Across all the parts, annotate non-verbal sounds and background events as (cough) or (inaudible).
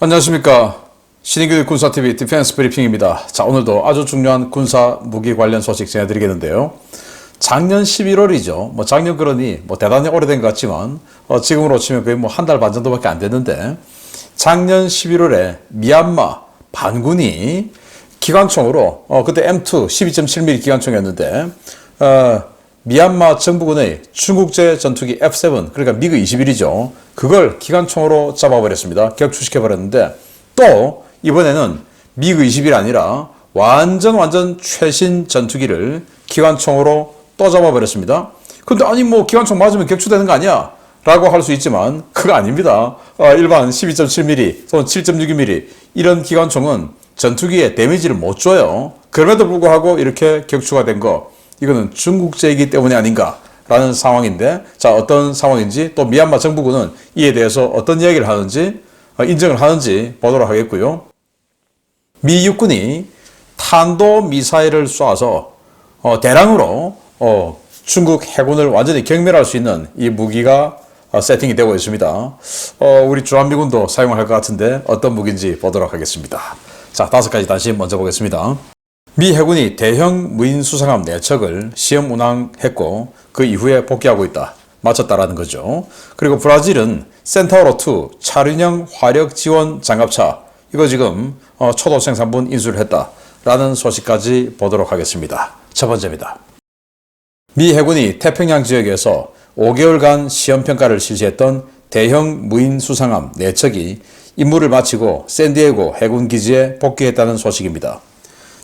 안녕하십니까. 신인길 군사TV 디펜스 브리핑입니다. 자, 오늘도 아주 중요한 군사 무기 관련 소식 전해드리겠는데요. 작년 11월이죠. 뭐 작년 그러니 뭐 대단히 오래된 것 같지만 어, 지금으로 치면 거의 뭐 한 달 반 정도밖에 안 됐는데 작년 11월에 미얀마 반군이 기관총으로 어, 그때 M2 12.7mm 기관총이었는데 어, 미얀마 정부군의 중국제 전투기 F7 그러니까 미그 21이죠. 그걸 기관총으로 잡아버렸습니다. 격추시켜버렸는데 또 이번에는 미그 21이 아니라 완전 완전 최신 전투기를 기관총으로 또 잡아버렸습니다. 근데 아니 뭐 기관총 맞으면 격추되는 거 아니야? 라고 할 수 있지만 그거 아닙니다. 어, 일반 12.7mm 또는 7.62mm 이런 기관총은 전투기에 데미지를 못 줘요. 그럼에도 불구하고 이렇게 격추가 된 거 이거는 중국제이기 때문이 아닌가라는 상황인데 자 어떤 상황인지 또 미얀마 정부군은 이에 대해서 어떤 이야기를 하는지 어, 인정을 하는지 보도록 하겠고요. 미 육군이 탄도 미사일을 쏴서 어, 대량으로 어, 중국 해군을 완전히 경멸할 수 있는 이 무기가 어, 세팅이 되고 있습니다. 어, 우리 주한미군도 사용할 것 같은데 어떤 무기인지 보도록 하겠습니다. 자, 다섯 가지 다시 먼저 보겠습니다. 미 해군이 대형 무인 수상함 4척을 시험 운항했고 그 이후에 복귀하고 있다. 마쳤다라는 거죠. 그리고 브라질은 센타우로2 차륜형 화력 지원 장갑차 이거 지금 어, 초도 생산분 인수를 했다라는 소식까지 보도록 하겠습니다. 첫 번째입니다. 미 해군이 태평양 지역에서 5개월간 시험평가를 실시했던 대형 무인 수상함 4척이 임무를 마치고 샌디에고 해군 기지에 복귀했다는 소식입니다.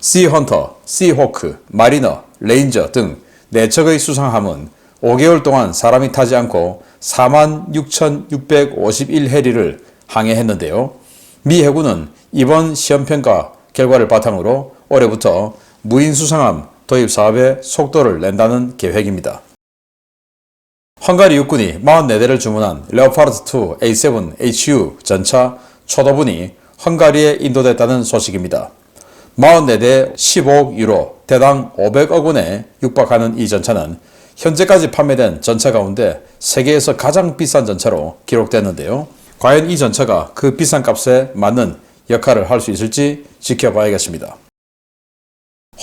시헌터, 시호크, 마리너, 레인저 등 4척의 수상함은 5개월 동안 사람이 타지 않고 46,651해리를 항해했는데요. 미 해군은 이번 시험평가 결과를 바탕으로 올해부터 무인 수상함 도입 사업에 속도를 낸다는 계획입니다. 헝가리 육군이 44대를 주문한 레오파르트2 A7 HU 전차 초도분이 헝가리에 인도됐다는 소식입니다. 44대 15억 유로, 대당 500억 원에 육박하는 이 전차는 현재까지 판매된 전차 가운데 세계에서 가장 비싼 전차로 기록됐는데요. 과연 이 전차가 그 비싼 값에 맞는 역할을 할 수 있을지 지켜봐야겠습니다.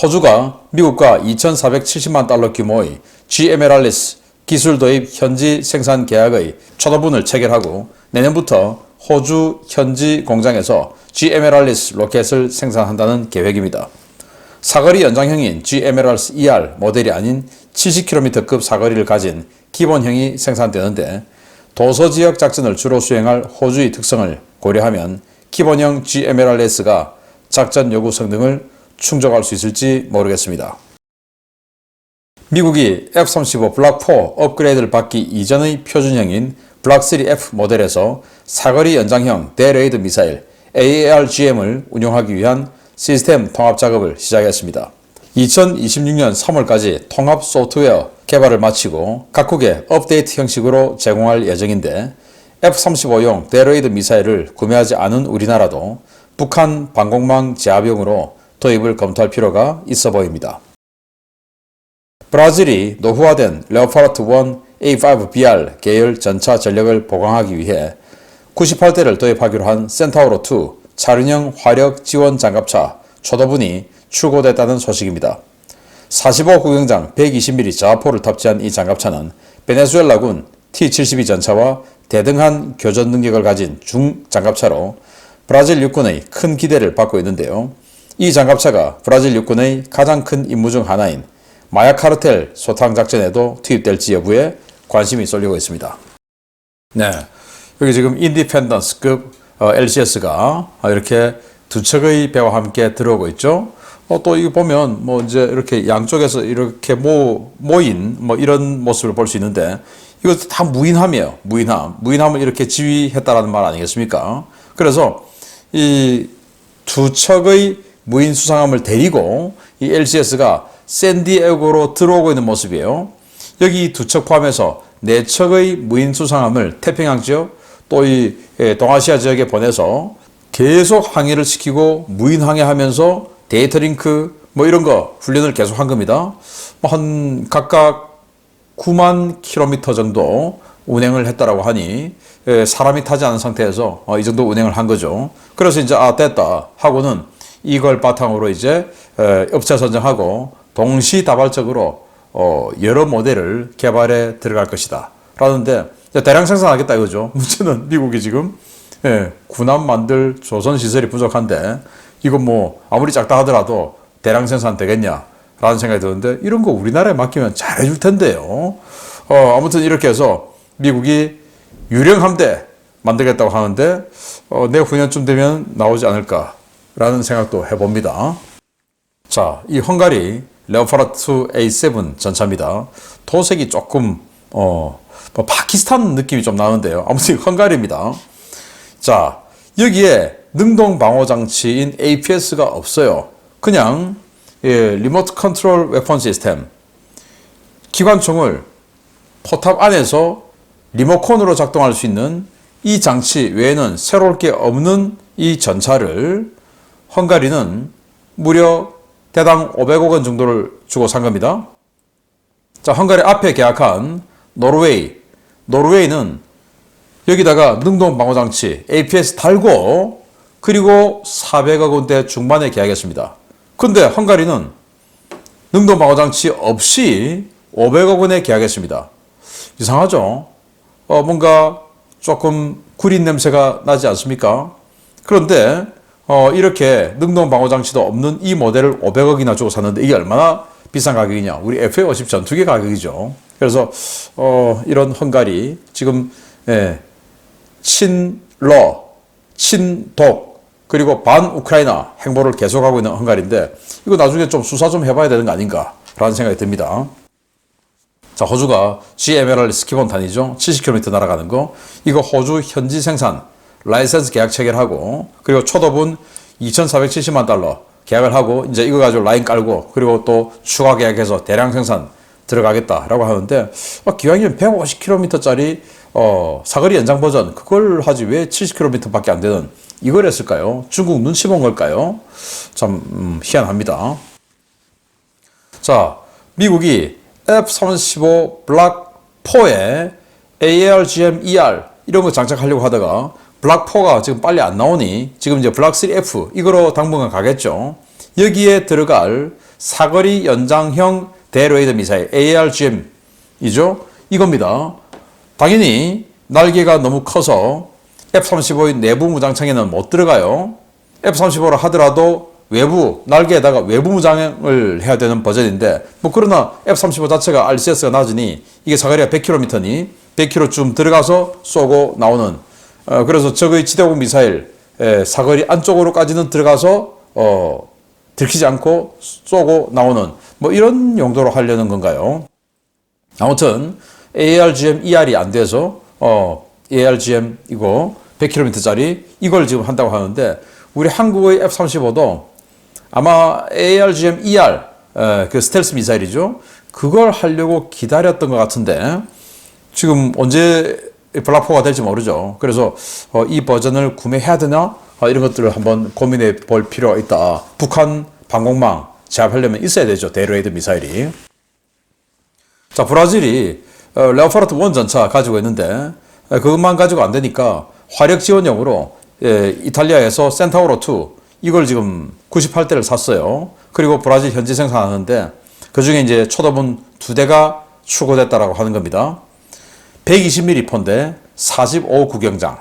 호주가 미국과 2,470만 달러 규모의 GMLRS 기술 도입 현지 생산 계약의 초도분을 체결하고 내년부터 호주 현지 공장에서 GMLRS 로켓을 생산한다는 계획입니다. 사거리 연장형인 GMLRS ER 모델이 아닌 70km급 사거리를 가진 기본형이 생산되는데 도서 지역 작전을 주로 수행할 호주의 특성을 고려하면 기본형 GMLRS가 작전 요구 성능을 충족할 수 있을지 모르겠습니다. 미국이 F-35 블락 4 업그레이드를 받기 이전의 표준형인 블락3F 모델에서 사거리 연장형 대레이드 미사일 AARGM을 운용하기 위한 시스템 통합 작업을 시작했습니다. 2026년 3월까지 통합 소프트웨어 개발을 마치고 각국에 업데이트 형식으로 제공할 예정인데 F-35용 대레이드 미사일을 구매하지 않은 우리나라도 북한 방공망 제압용으로 도입을 검토할 필요가 있어 보입니다. 브라질이 노후화된 레오파르트 1 A5BR 계열 전차 전력을 보강하기 위해 98대를 도입하기로 한 센타우로 2 차륜형 화력 지원 장갑차 초도분이 출고됐다는 소식입니다. 45 구경장 120mm 자포를 탑재한 이 장갑차는 베네수엘라군 T-72 전차와 대등한 교전 능력을 가진 중장갑차로 브라질 육군의 큰 기대를 받고 있는데요. 이 장갑차가 브라질 육군의 가장 큰 임무 중 하나인 마약 카르텔 소탕 작전에도 투입될지 여부에 관심이 쏠리고 있습니다. 네. 여기 지금 인디펜던스급 LCS가 이렇게 두 척의 배와 함께 들어오고 있죠. 어, 또 이거 보면 뭐 이제 이렇게 양쪽에서 이렇게 모, 모인 뭐 이런 모습을 볼 수 있는데 이것도 다 무인함이에요. 무인함. 무인함을 이렇게 지휘했다라는 말 아니겠습니까? 그래서 이 두 척의 무인 수상함을 데리고 이 LCS가 샌디에고로 들어오고 있는 모습이에요. 여기 두 척 포함해서 네 척의 무인 수상함을 태평양 지역 또 이 동아시아 지역에 보내서 계속 항해를 시키고 무인 항해하면서 데이터 링크 뭐 이런 거 훈련을 계속 한 겁니다. 한 각각 9만 킬로미터 정도 운행을 했다라고 하니 에, 사람이 타지 않은 상태에서 어, 이 정도 운행을 한 거죠. 그래서 이제 아 됐다 하고는 이걸 바탕으로 이제 에, 업체 선정하고 동시다발적으로 어, 여러 모델을 개발에 들어갈 것이다. 라는데 대량 생산하겠다 이거죠. (laughs) 문제는 미국이 지금 예, 군함 만들 조선 시설이 부족한데 이건 뭐 아무리 작다 하더라도 대량 생산 되겠냐? 라는 생각이 드는데 이런 거 우리나라에 맡기면 잘해줄 텐데요. 어, 아무튼 이렇게 해서 미국이 유령 함대 만들겠다고 하는데 어, 내후년쯤 되면 나오지 않을까라는 생각도 해봅니다. 자, 이 헝가리 레오파르트 A7 전차입니다. 도색이 조금 어, 뭐 파키스탄 느낌이 좀 나는데요. 아무튼 (laughs) 헝가리입니다. 자, 여기에 능동 방어 장치인 APS가 없어요. 그냥 예, 리모트 컨트롤 웨폰 시스템 기관총을 포탑 안에서 리모컨으로 작동할 수 있는 이 장치 외에는 새로울 게 없는 이 전차를 헝가리는 무려 대당 500억 원 정도를 주고 산 겁니다. 자, 헝가리 앞에 계약한 노르웨이. 노르웨이는 여기다가 능동 방어 장치 APS 달고 그리고 400억 원대 중반에 계약했습니다. 근데 헝가리는 능동 방어 장치 없이 500억 원에 계약했습니다. 이상하죠? 어, 뭔가 조금 구린 냄새가 나지 않습니까? 그런데 어, 이렇게 능동 방어 장치도 없는 이 모델을 500억이나 주고 샀는데 이게 얼마나 비싼 가격이냐? 우리 FA50 전투기 가격이죠. 그래서 어, 이런 헝가리 지금 예, 친러, 친독 그리고 반 우크라이나 행보를 계속하고 있는 헝가리인데 이거 나중에 좀 수사 좀 해봐야 되는 거 아닌가라는 생각이 듭니다. 자, 호주가 GMLR 스키본탄이죠. 70km 날아가는 거. 이거 호주 현지 생산 라이센스 계약 체결하고 그리고 초도분 2,470만 달러 계약을 하고 이제 이거 가지고 라인 깔고 그리고 또 추가 계약해서 대량 생산 들어가겠다라고 하는데 어, 기왕이면 150km짜리 어, 사거리 연장 버전 그걸 하지 왜 70km밖에 안 되는 이걸 했을까요? 중국 눈치 본 걸까요? 참 음, 희한합니다. 자, 미국이 F-35 블락 4에 ARGM-ER 이런 거 장착하려고 하다가 블락 4가 지금 빨리 안 나오니 지금 이제 블락 3F 이거로 당분간 가겠죠. 여기에 들어갈 사거리 연장형 대레이더 미사일 ARGM이죠. 이겁니다. 당연히 날개가 너무 커서 F-35의 내부 무장창에는 못 들어가요. F-35를 하더라도 외부 날개에다가 외부 무장을 해야 되는 버전인데 뭐 그러나 F-35 자체가 RCS가 낮으니 이게 사거리가 100km니 100km쯤 들어가서 쏘고 나오는 어, 그래서 적의 지대공 미사일 에, 사거리 안쪽으로까지는 들어가서 어, 들키지 않고 쏘고 나오는 뭐 이런 용도로 하려는 건가요? 아무튼 ARGM ER이 안 돼서 어, ARGM 이거 100km짜리 이걸 지금 한다고 하는데 우리 한국의 F-35도 아마 ARGM ER 에, 그 스텔스 미사일이죠. 그걸 하려고 기다렸던 것 같은데 지금 언제 블락포가 될지 모르죠. 그래서 어, 이 버전을 구매해야 되나 어, 이런 것들을 한번 고민해 볼 필요가 있다. 북한 방공망 제압하려면 있어야 되죠. 대레이드 미사일이. 자 브라질이 어, 레오파르트 1 전차 가지고 있는데 에, 그것만 가지고 안 되니까 화력 지원용으로 예, 이탈리아에서 센타우로 2 이걸 지금 98대를 샀어요. 그리고 브라질 현지 생산하는데 그 중에 이제 초도분 두 대가 추고됐다라고 하는 겁니다. 120mm 폰데 45 구경장.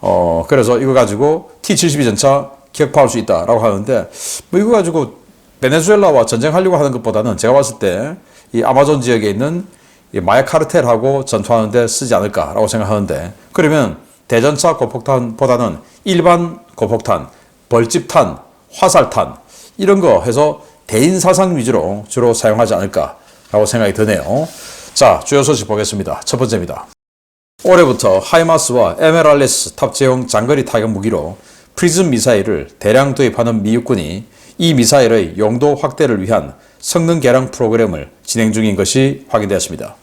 어, 그래서 이거 가지고 T-72 전차 격파할 수 있다라고 하는데 뭐 이거 가지고 베네수엘라와 전쟁하려고 하는 것보다는 제가 봤을 때 이 아마존 지역에 있는 이 마약 카르텔하고 전투하는데 쓰지 않을까라고 생각하는데 그러면 대전차 고폭탄보다는 일반 고폭탄, 벌집탄, 화살탄 이런 거 해서 대인 사상 위주로 주로 사용하지 않을까라고 생각이 드네요. 자, 주요 소식 보겠습니다. 첫 번째입니다. 올해부터 하이마스와 에메랄레스 탑재용 장거리 타격 무기로 프리즘 미사일을 대량 도입하는 미 육군이 이 미사일의 용도 확대를 위한 성능 개량 프로그램을 진행 중인 것이 확인되었습니다.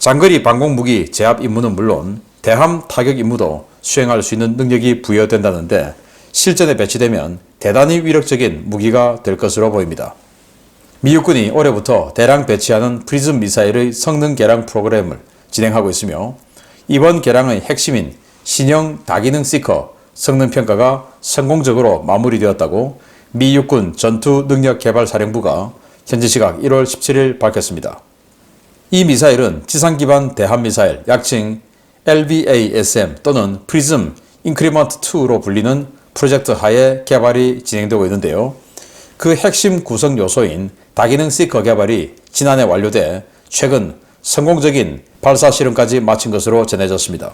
장거리 방공 무기 제압 임무는 물론 대함 타격 임무도 수행할 수 있는 능력이 부여된다는데 실전에 배치되면 대단히 위력적인 무기가 될 것으로 보입니다. 미 육군이 올해부터 대량 배치하는 프리즘 미사일의 성능 개량 프로그램을 진행하고 있으며 이번 개량의 핵심인 신형 다기능 시커 성능 평가가 성공적으로 마무리되었다고 미 육군 전투 능력 개발 사령부가 현지 시각 1월 17일 밝혔습니다. 이 미사일은 지상 기반 대함 미사일 약칭 LVASM 또는 프리즘 인크리먼트 2로 불리는 프로젝트 하에 개발이 진행되고 있는데요. 그 핵심 구성 요소인 다기능 시커 개발이 지난해 완료돼 최근 성공적인 발사 실험까지 마친 것으로 전해졌습니다.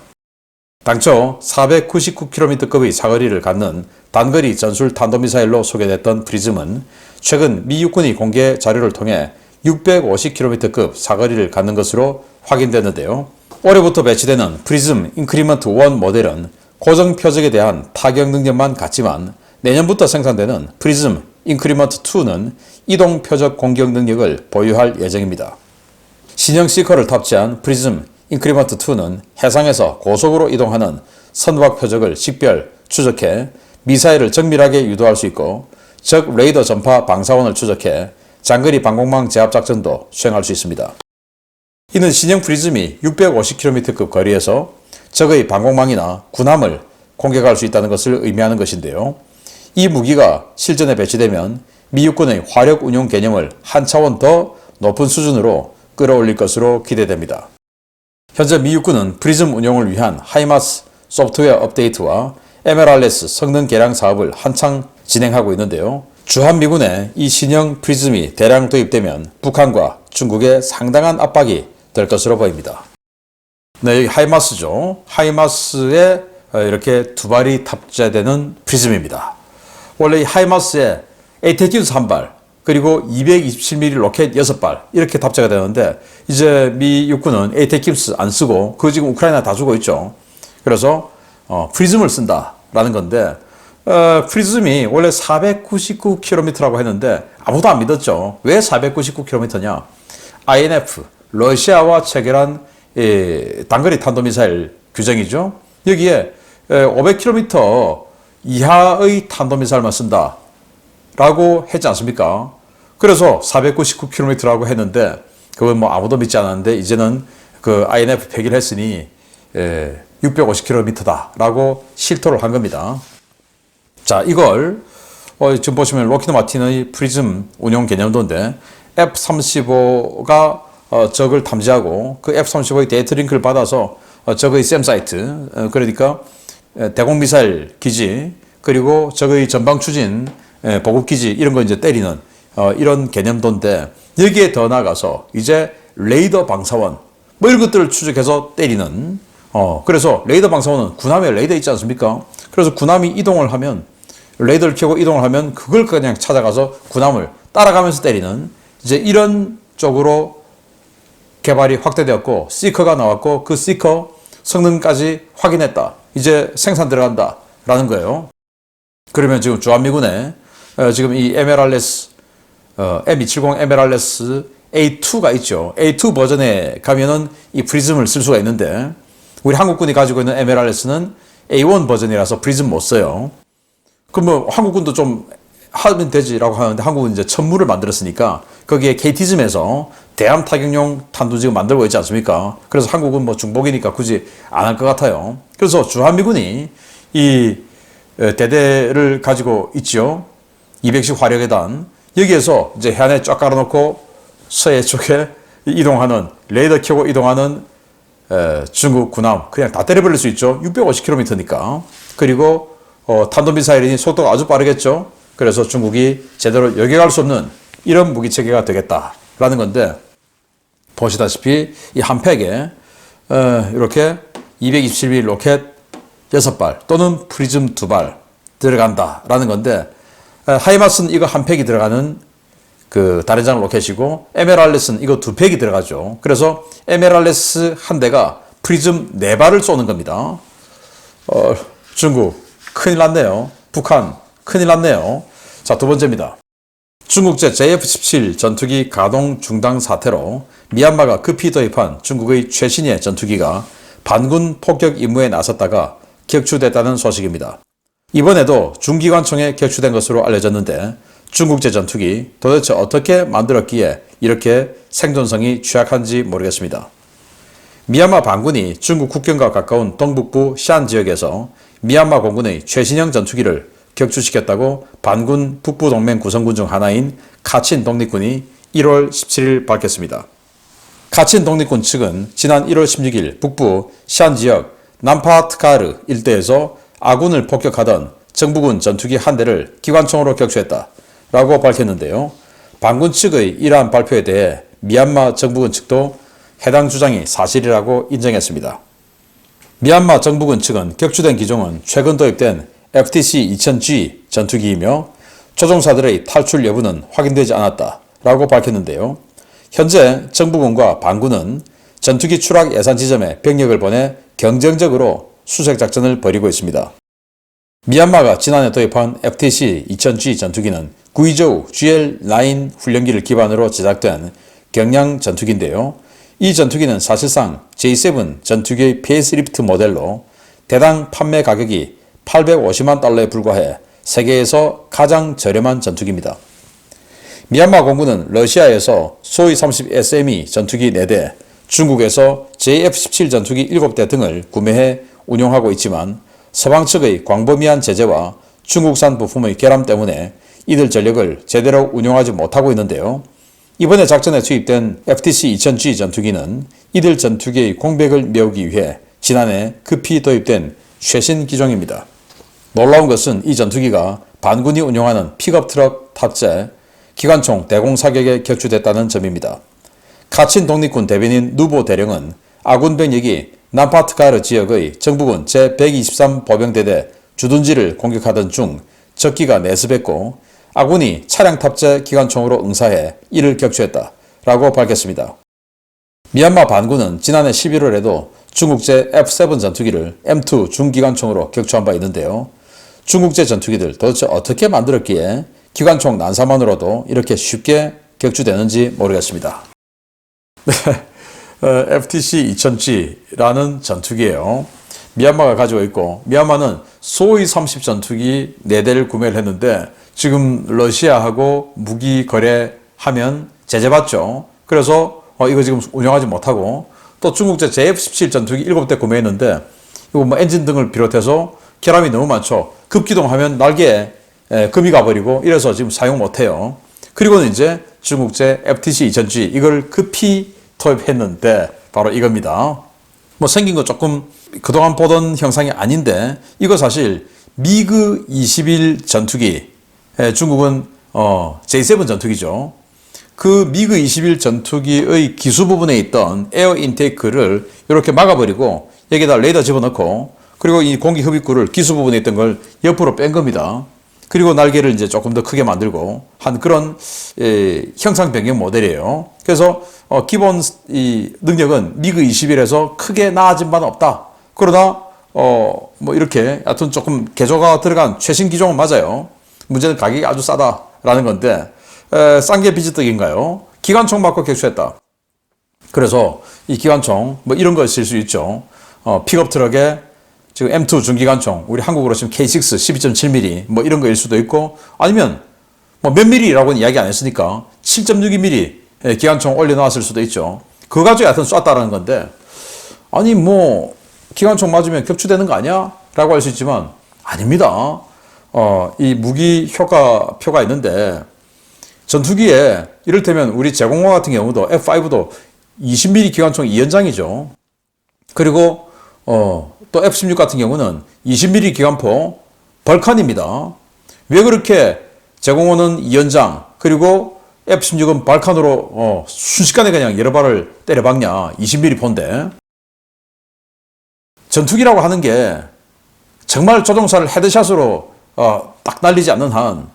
당초 499km급의 사거리를 갖는 단거리 전술 탄도미사일로 소개됐던 프리즘은 최근 미 육군이 공개 자료를 통해 650km급 사거리를 갖는 것으로 확인됐는데요. 올해부터 배치되는 프리즘 인크리먼트 1 모델은 고정 표적에 대한 타격 능력만 같지만 내년부터 생산되는 프리즘 인크리먼트 2는 이동 표적 공격 능력을 보유할 예정입니다. 신형 시커를 탑재한 프리즘 인크리먼트 2는 해상에서 고속으로 이동하는 선박 표적을 식별, 추적해 미사일을 정밀하게 유도할 수 있고 적 레이더 전파 방사원을 추적해 장거리 방공망 제압 작전도 수행할 수 있습니다. 이는 신형 프리즘이 650km급 거리에서 적의 방공망이나 군함을 공격할 수 있다는 것을 의미하는 것인데요. 이 무기가 실전에 배치되면 미 육군의 화력 운용 개념을 한 차원 더 높은 수준으로 끌어올릴 것으로 기대됩니다. 현재 미 육군은 프리즘 운용을 위한 하이마스 소프트웨어 업데이트와 MLRS 성능 개량 사업을 한창 진행하고 있는데요. 주한미군에 이 신형 프리즘이 대량 도입되면 북한과 중국에 상당한 압박이 될 것으로 보입니다. 네, 여기 하이마스죠. 하이마스에 이렇게 두 발이 탑재되는 프리즘입니다. 원래 이 하이마스에 에이테키우스 한 발, 그리고 227mm 로켓 6발 이렇게 탑재가 되는데 이제 미 육군은 에이테키우스 안 쓰고 그 지금 우크라이나 다 주고 있죠. 그래서 어, 프리즘을 쓴다라는 건데 어, 프리즘이 원래 499km라고 했는데 아무도 안 믿었죠. 왜 499km냐? INF 러시아와 체결한 예, 단거리 탄도미사일 규정이죠. 여기에 500km 이하의 탄도미사일만 쓴다. 라고 했지 않습니까? 그래서 499km라고 했는데, 그건 뭐 아무도 믿지 않았는데, 이제는 그 INF 폐기를 했으니, 예, 650km다. 라고 실토를 한 겁니다. 자, 이걸, 어, 지금 보시면 로키드 마틴의 프리즘 운용 개념도인데, F-35가 어, 적을 탐지하고 그 F-35의 데이터 링크를 받아서 어, 적의 샘 사이트, 어, 그러니까 대공미사일 기지, 그리고 적의 전방 추진, 예, 보급 기지 이런 거 이제 때리는 어, 이런 개념도인데 여기에 더 나가서 이제 레이더 방사원 뭐 이런 것들을 추적해서 때리는 어 그래서 레이더 방사원은 군함에 레이더 있지 않습니까? 그래서 군함이 이동을 하면 레이더를 켜고 이동을 하면 그걸 그냥 찾아가서 군함을 따라가면서 때리는 이제 이런 쪽으로 개발이 확대되었고 시커가 나왔고 그 시커 성능까지 확인했다. 이제 생산 들어간다라는 거예요. 그러면 지금 주한미군에 어, 지금 이 MLRS 어, M270 MLRS A2가 있죠. A2 버전에 가면은 이 프리즘을 쓸 수가 있는데 우리 한국군이 가지고 있는 MLRS는 A1 버전이라서 프리즘 못 써요. 그럼 뭐 한국군도 좀 하면 되지라고 하는데 한국은 이제 천무를 만들었으니까 거기에 KT즘에서 대함 타격용 탄도 지금 만들고 있지 않습니까? 그래서 한국은 뭐 중복이니까 굳이 안 할 것 같아요. 그래서 주한미군이 이 어, 대대를 가지고 있죠. 200씩 화력에단 여기에서 이제 해안에 쫙 깔아놓고 서해 쪽에 이동하는 레이더 켜고 이동하는 에, 중국 군함 그냥 다 때려버릴 수 있죠. 650km니까. 그리고 어, 탄도미사일이 속도가 아주 빠르겠죠. 그래서 중국이 제대로 여겨갈 수 없는 이런 무기 체계가 되겠다라는 건데 보시다시피 이 한 팩에 어, 이렇게 227mm 로켓 6발 또는 프리즘 2발 들어간다라는 건데 하이마스는 이거 한 팩이 들어가는 그 다른 장 로켓이고 에메랄레스는 이거 두 팩이 들어가죠. 그래서 에메랄레스 한 대가 프리즘 네 발을 쏘는 겁니다. 어, 중국 큰일 났네요. 북한 큰일 났네요. 자, 두 번째입니다. 중국제 JF-17 전투기 가동 중단 사태로 미얀마가 급히 도입한 중국의 최신의 전투기가 반군 폭격 임무에 나섰다가 격추됐다는 소식입니다. 이번에도 중기관총에 격추된 것으로 알려졌는데 중국제 전투기 도대체 어떻게 만들었기에 이렇게 생존성이 취약한지 모르겠습니다. 미얀마 반군이 중국 국경과 가까운 동북부 시안 지역에서 미얀마 공군의 최신형 전투기를 격추시켰다고 반군 북부 동맹 구성군 중 하나인 카친 독립군이 1월 17일 밝혔습니다. 카친 독립군 측은 지난 1월 16일 북부 시안 지역 남파트카르 일대에서 아군을 폭격하던 정부군 전투기 한 대를 기관총으로 격추했다. 라고 밝혔는데요. 반군 측의 이러한 발표에 대해 미얀마 정부군 측도 해당 주장이 사실이라고 인정했습니다. 미얀마 정부군 측은 격추된 기종은 최근 도입된 FTC-2000G 전투기이며 조종사들의 탈출 여부는 확인되지 않았다. 라고 밝혔는데요. 현재 정부군과 반군은 전투기 추락 예산 지점에 병력을 보내 경쟁적으로 수색 작전을 벌이고 있습니다. 미얀마가 지난해 도입한 FTC-2000G 전투기는 구이저우 GL9 훈련기를 기반으로 제작된 경량 전투기인데요. 이 전투기는 사실상 J7 전투기의 페이스리프트 모델로 대당 판매 가격이 850만 달러에 불과해 세계에서 가장 저렴한 전투기입니다. 미얀마 공군은 러시아에서 소위 30 SME 전투기 4대, 중국에서 JF-17 전투기 7대 등을 구매해 운용하고 있지만 서방 측의 광범위한 제재와 중국산 부품의 결함 때문에 이들 전력을 제대로 운용하지 못하고 있는데요. 이번에 작전에 투입된 FTC-2000G 전투기는 이들 전투기의 공백을 메우기 위해 지난해 급히 도입된 최신 기종입니다. 놀라운 것은 이 전투기가 반군이 운용하는 픽업 트럭 탑재 기관총 대공 사격에 격추됐다는 점입니다. 카친 독립군 대변인 누보 대령은 아군 병력이 남파트카르 지역의 정부군 제123 보병대대 주둔지를 공격하던 중 적기가 내습했고 아군이 차량 탑재 기관총으로 응사해 이를 격추했다. 라고 밝혔습니다. 미얀마 반군은 지난해 11월에도 중국제 F7 전투기를 M2 중기관총으로 격추한 바 있는데요. 중국제 전투기들 도대체 어떻게 만들었기에 기관총 난사만으로도 이렇게 쉽게 격추되는지 모르겠습니다. 네, 어, FTC 2000G라는 전투기예요. 미얀마가 가지고 있고 미얀마는 소위 30 전투기 4대를 구매를 했는데 지금 러시아하고 무기 거래하면 제재받죠. 그래서 어, 이거 지금 운영하지 못하고 또 중국제 JF-17 전투기 7대 구매했는데 이거 뭐 엔진 등을 비롯해서 결함이 너무 많죠. 급기동하면 날개에 에, 금이 가버리고 이래서 지금 사용 못해요. 그리고는 이제 중국제 FTC 2000G 이걸 급히 도입했는데 바로 이겁니다. 뭐 생긴 거 조금 그동안 보던 형상이 아닌데 이거 사실 미그 21 전투기 에, 중국은 어, J7 전투기죠. 그 미그 21 전투기의 기수 부분에 있던 에어 인테이크를 이렇게 막아버리고 여기다 레이더 집어넣고 그리고 이 공기 흡입구를 기수 부분에 있던 걸 옆으로 뺀 겁니다. 그리고 날개를 이제 조금 더 크게 만들고 한 그런 에, 형상 변경 모델이에요. 그래서 어, 기본 이 능력은 미그 21에서 크게 나아진 바는 없다. 그러나 어, 뭐 이렇게 하여튼 조금 개조가 들어간 최신 기종은 맞아요. 문제는 가격이 아주 싸다라는 건데 싼 게 비지떡인가요? 기관총 맞고 격추했다. 그래서 이 기관총 뭐 이런 거쓸수 있죠. 어, 픽업 트럭에 지금 M2 중기관총 우리 한국으로 치면 K6 12.7mm 뭐 이런 거일 수도 있고 아니면 뭐 몇 mm라고는 이야기 안 했으니까 7.62mm 기관총 올려놨을 수도 있죠. 그거 가지고 하여튼 쐈다라는 건데 아니 뭐 기관총 맞으면 격추되는 거 아니야? 라고 할 수 있지만 아닙니다. 어, 이 무기 효과표가 있는데 전투기에 이를테면 우리 제공화 같은 경우도 F5도 20mm 기관총 2연장이죠. 그리고 어, 또 F16 같은 경우는 20mm 기관포 벌칸입니다. 왜 그렇게 제공호는 2연장 그리고 F16은 발칸으로 어, 순식간에 그냥 여러 발을 때려박냐 20mm 포인데 전투기라고 하는 게 정말 조종사를 헤드샷으로 어, 딱 날리지 않는 한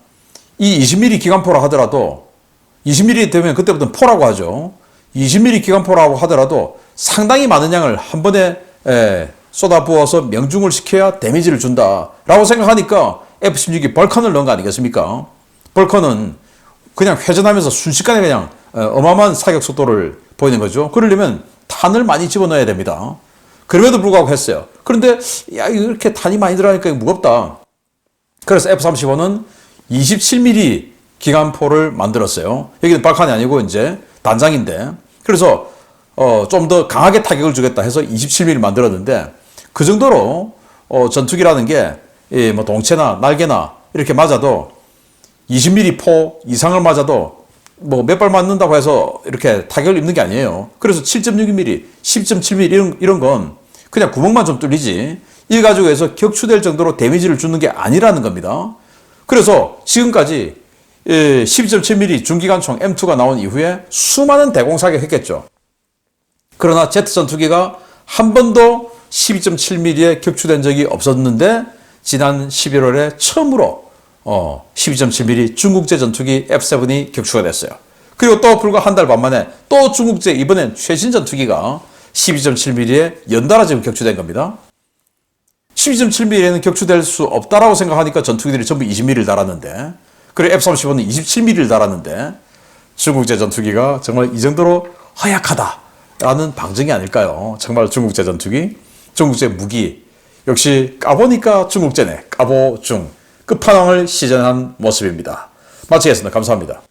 이 20mm 기관포라 하더라도 20mm 되면 그때부터는 포라고 하죠. 20mm 기관포라고 하더라도 상당히 많은 양을 한 번에 에, 쏟아부어서 명중을 시켜야 데미지를 준다라고 생각하니까 F-16이 벌컨을 넣은 거 아니겠습니까? 벌컨은 그냥 회전하면서 순식간에 그냥 어, 어마어마한 사격 속도를 보이는 거죠. 그러려면 탄을 많이 집어넣어야 됩니다. 그럼에도 불구하고 했어요. 그런데 야 이렇게 탄이 많이 들어가니까 무겁다. 그래서 F-35는 27mm 기관포를 만들었어요. 여기는 발칸이 아니고 이제 단장인데. 그래서 어, 좀 더 강하게 타격을 주겠다 해서 27mm 만들었는데 그 정도로 어, 전투기라는 게 예, 뭐 동체나 날개나 이렇게 맞아도 20mm 포 이상을 맞아도 뭐 몇 발 맞는다고 해서 이렇게 타격을 입는 게 아니에요. 그래서 7.62mm, 10.7mm 이런, 이런 건 그냥 구멍만 좀 뚫리지 이 가지고 해서 격추될 정도로 데미지를 주는 게 아니라는 겁니다. 그래서 지금까지 12.7mm 중기관총 M2가 나온 이후에 수많은 대공사격 했겠죠. 그러나 Z 전투기가 한 번도 12.7mm에 격추된 적이 없었는데 지난 11월에 처음으로 어, 12.7mm 중국제 전투기 F7이 격추가 됐어요. 그리고 또 불과 한 달 반 만에 또 중국제 이번엔 최신 전투기가 12.7mm에 연달아 지금 격추된 겁니다. 12.7mm에는 격추될 수 없다라고 생각하니까 전투기들이 전부 20mm를 달았는데 그리고 F-35는 27mm를 달았는데 중국제 전투기가 정말 이 정도로 허약하다라는 방증이 아닐까요? 정말 중국제 전투기, 중국제 무기 역시 까보니까 중국제네 까보중 끝판왕을 시전한 모습입니다. 마치겠습니다. 감사합니다.